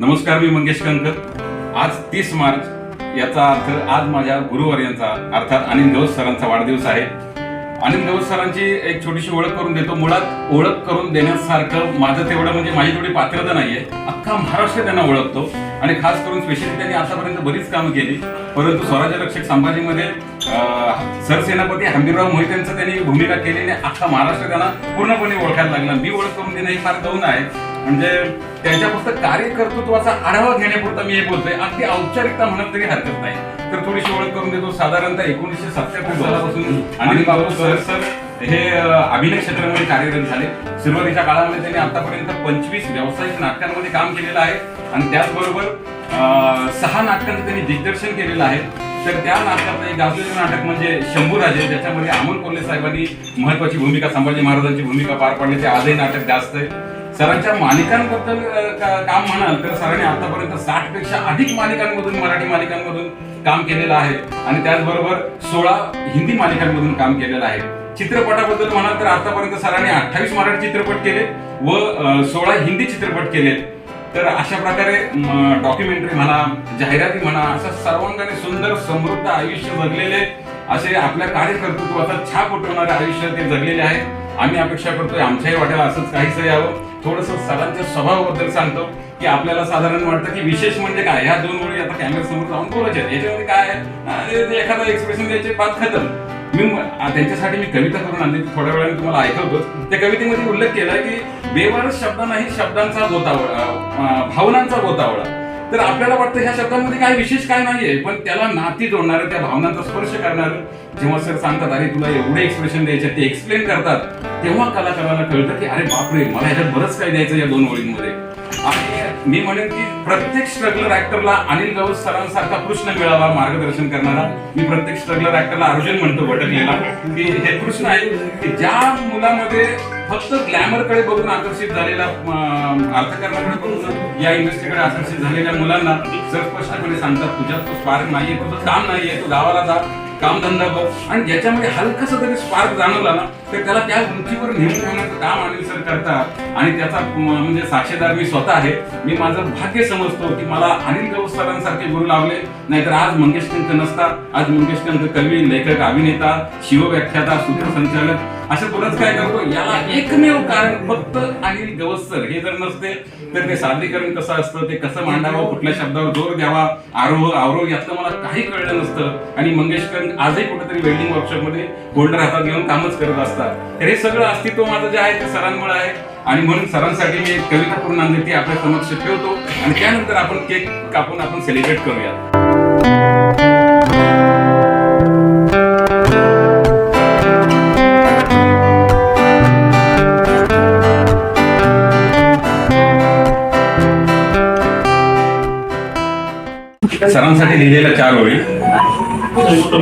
नमस्कार मी मंगेश कंकर आज तीस मार्च याचा अर्थ आज माझ्या गुरुवार यांचा अर्थात अनिल गौस सरांचा वाढदिवस आहे. अनिल गौस सरांची एक छोटीशी ओळख करून देतो. मुळात ओळख करून देण्यासारखं माझं तेवढं म्हणजे माझी तेवढी पात्रता नाहीये. अख्खा महाराष्ट्र त्यांना ओळखतो. आणि खास करून स्पेशली त्यांनी आतापर्यंत बरीच कामं केली. परंतु स्वराज्य रक्षक संभाजीमध्ये सरसेनापती हंबीरराव मोहितेंचं त्यांनी भूमिका केली आणि अख्खा महाराष्ट्र त्यांना पूर्णपणे ओळखायला लागला. मी ओळख करून देणं हे फार गौन आहे. म्हणजे त्यांच्या फक्त कार्यकर्तृत्वाचा आढावा घेण्यापुरता मी हे बोलतोय. अगदी औपचारिकता म्हणत तरी हरकत नाही. तर थोडीशी ओळख करून देतो. साधारणतः एकोणीसशे सत्याहत्तर सालापासून अनिल बाबू सर सर. हे अभिनय क्षेत्रामध्ये कार्यरत झाले. सुरुवातीच्या काळामध्ये त्यांनी आतापर्यंत पंचवीस व्यावसायिक नाटकांमध्ये काम केलेलं आहे. आणि त्याचबरोबर अं, सहा नाटकांचं त्यांनी दिग्दर्शन केलेलं आहे. तर त्या नाटकातलं एक गाजलेलं नाटक म्हणजे शंभूराजे ज्याच्यामध्ये अमोल कोल्हे साहेबांनी महत्वाची भूमिका संभाजी महाराजांची भूमिका पार पाडली ते आजही नाटक जास्त आहे. सरांच्या मालिकांबद्दल काम म्हणाल तर सरांनी आतापर्यंत साठपेक्षा अधिक मालिकांमधून मराठी मालिकांमधून काम केलेलं आहे. आणि त्याचबरोबर सोळा हिंदी मालिकांमधून काम केलेलं आहे. चित्रपटाबद्दल म्हणाल तर आतापर्यंत सरांनी अठ्ठावीस मराठी चित्रपट केले व सोळा हिंदी चित्रपट केले. तर अशा प्रकारे डॉक्युमेंटरी म्हणा जाहिराती म्हणा असं सर्वांगाने सुंदर समृद्ध आयुष्य जगलेले असे आपल्या कार्यकर्तृत्वाचा छाप उठवणारे आयुष्य ते जगलेले आहे आम्ही अपेक्षा करतोय आमच्याही वाट्याला असंच काहीच यावं. थोडस सरांच्या स्वभावाबद्दल सांगतो की आपल्याला साधारण वाटतं की विशेष म्हणजे काय? ह्या दोन गोळी आता कॅमेरा समोर जाऊन बोलायचे याच्यामध्ये काय आहे? एखादा एक्सप्रेशन द्यायचे बात खतम. मी त्यांच्यासाठी मी कविता करून आणली. थोड्या वेळाने तुम्हाला ऐकवतोच. त्या कवितेमध्ये उल्लेख केला की बेवारस नाही शब्दांचा गोतावळा भावनांचा गोतावळा तर आपल्याला वाटतं ह्या शब्दांमध्ये काही विशेष काय नाहीये पण त्याला नाती जोडणारं त्या भावनांचा स्पर्श करणारं. जेव्हा सर सांगतात अरे तुला एवढे एक्सप्रेशन द्यायचे ते एक्सप्लेन करतात. तेव्हा कलाकाराला कळतं की अरे बापरे मला ह्याच्यात बरंच काय द्यायचं या दोन ओळींमध्ये. आणि मी म्हणेन की प्रत्येक स्ट्रगलर ऍक्टरला अनिल गवस सरांसारखा कृष्ण मिळावा मार्गदर्शन करणारा मी प्रत्येक स्ट्रगलर ऍक्टरला अर्जुन म्हणतो भटकलेला की हे कृष्ण आहे की ज्या मुलामध्ये फक्त ग्लॅमरकडे बघून आकर्षित झालेला अर्थकारणाकडे बघून या इंडस्ट्रीकडे आकर्षित झालेल्या मुलांना सर स्पष्टपणे सांगतात तुझ्यात तो स्पार्क नाहीये तुझं काम नाहीये तू गावाला जा कामधंदा बघ. आणि ज्याच्यामध्ये हलकासा तरी स्पार्क जाणवला ना तर त्याला त्या उंचीवर नेऊन ठेवण्याचं काम अनिल सर करतात. आणि त्याचा म्हणजे साक्षीदार मी स्वतः आहे. मी माझं भाग्य समजतो की मला अनिल गौस सरांसारखे गुरु लावले नाहीतर आज मंगेश नसता आज मंगेश कवी लेखक अभिनेता शिवव्याख्याता सूत्रसंचालक असं बरंच काय करतो? याला एकमेव कारण फक्त आणि गवस हे जर नसते तर ते सादरीकरण कसं असतं ते कसं मांडावं कुठल्या शब्दावर जोर द्यावा आरोह आरोह यातलं मला काही कळलं नसतं. आणि मंगेशकर आजही कुठेतरी वेल्डिंग वर्कशॉपमध्ये होल्डर हातात घेऊन कामच करत असतात. तर हे सगळं अस्तित्व माझं जे आहे ते सरांमुळे आहे. आणि म्हणून सरांसाठी मी एक कविता करून आणली ती आपल्या समक्ष ठेवतो. आणि त्यानंतर आपण केक कापून आपण सेलिब्रेट करूया सरांसाठी लिहिलेल्या चार ओळी.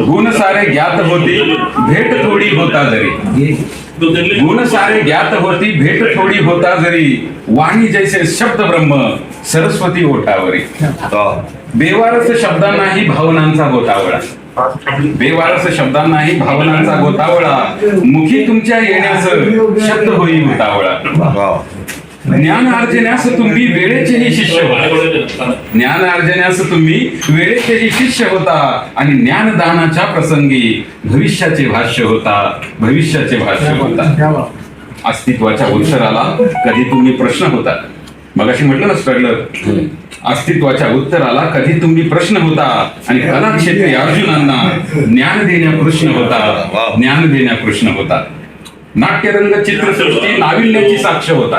गुण सारे ज्ञात होती भेट थोडी होता जरी. गुण सारे ज्ञात होती भेट थोडी होता जरी. वाणी जैसे शब्द ब्रह्म सरस्वती ओठावरी. बेवारस शब्दांनाही भावनांचा गोतावळा. बेवारस शब्दांनाही भावनांचा गोतावळा. मुखी तुमच्या येण्याचं शब्द होई गोतावळा ज्ञान अर्जण्यास तुम्ही वेळेचेही शिष्य होता. ज्ञान अर्जण्यास तुम्ही वेळेचेही शिष्य होता आणि ज्ञानदानाच्या प्रसंगी भविष्याचे भाष्य होता भविष्याचे भाष्य होता. अस्तित्वाच्या उत्तराला कधी तुम्ही प्रश्न होता. मगाशी म्हटलं ना स्ट्रगलर अस्तित्वाच्या उत्तराला कधी तुम्ही प्रश्न होता आणि कलाक्षेत्री अर्जुनांना ज्ञान देण्या प्रश्न होता ज्ञान देण्या प्रश्न होता. नाट्यरंग चित्रसृष्टी नाविन्याची साक्ष होता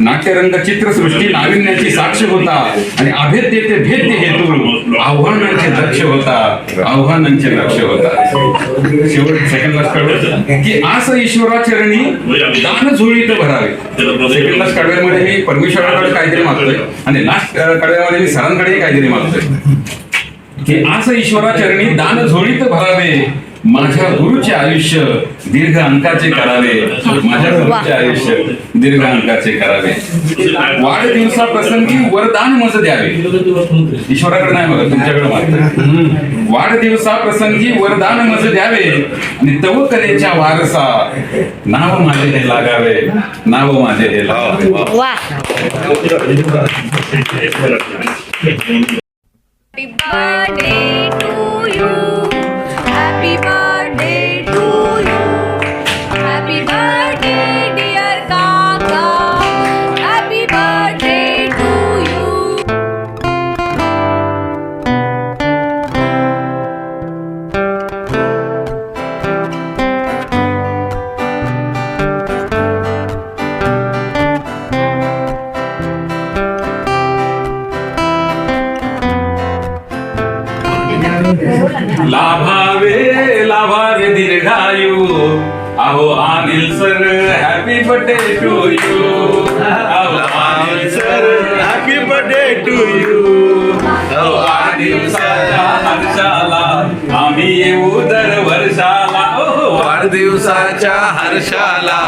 नाट्यरंग चित्रसृष्टी नाविन्याची साक्ष होता आणि अभेद्य ते भेद्य हेतू आव्हानांचे लक्ष होता आव्हानांचे लक्ष होता शेवट सेकंड कळवत की आस ईश्वराचरणी दान झोळीत भरावे. सेकंड कडव्यामध्ये मी परमेश्वराकडे काहीतरी मागतोय. आणि लास्ट कडव्यामध्ये मी सरांकडे काहीतरी मागतोय. की आस ईश्वराचरणी दान झोळीत भरावे. माझ्या गुरुचे आयुष्य दीर्घ अंकाचे करावे. माझ्या गुरुचे आयुष्य दीर्घ अंकाचे करावे. वाढदिवसा प्रसंगी वरदान मज द्यावे. ईश्वराकडे नाही बघा तुमच्याकडे मात्र. वाढदिवसा प्रसंगी वरदान मज द्यावे. आणि तव कलेच्या वारसा नाव माझे हे लागावे. नाव माझे हे लागावे. Happy birthday to you. लाभावे लाभावे दीर्घायू. अहो Anil sir happy birthday to you अहो Anil sir happy birthday to you अहो वाढदिवसाच्या हर्षाला. आम्ही येऊ दर वर्षाला. वाढदिवसाच्या हर्षाला.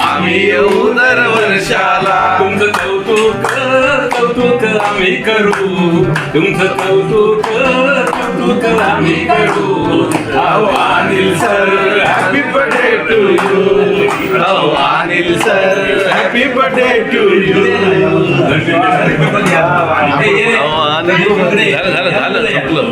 आम्ही येऊ दरवर्षाला तुमचं कौतुक आम्ही करू. तुमचं कौतुक कौतुक आम्ही करू. अहो Anil sir happy birthday to you Anil sir happy birthday to you झालं झालं झालं संपलं.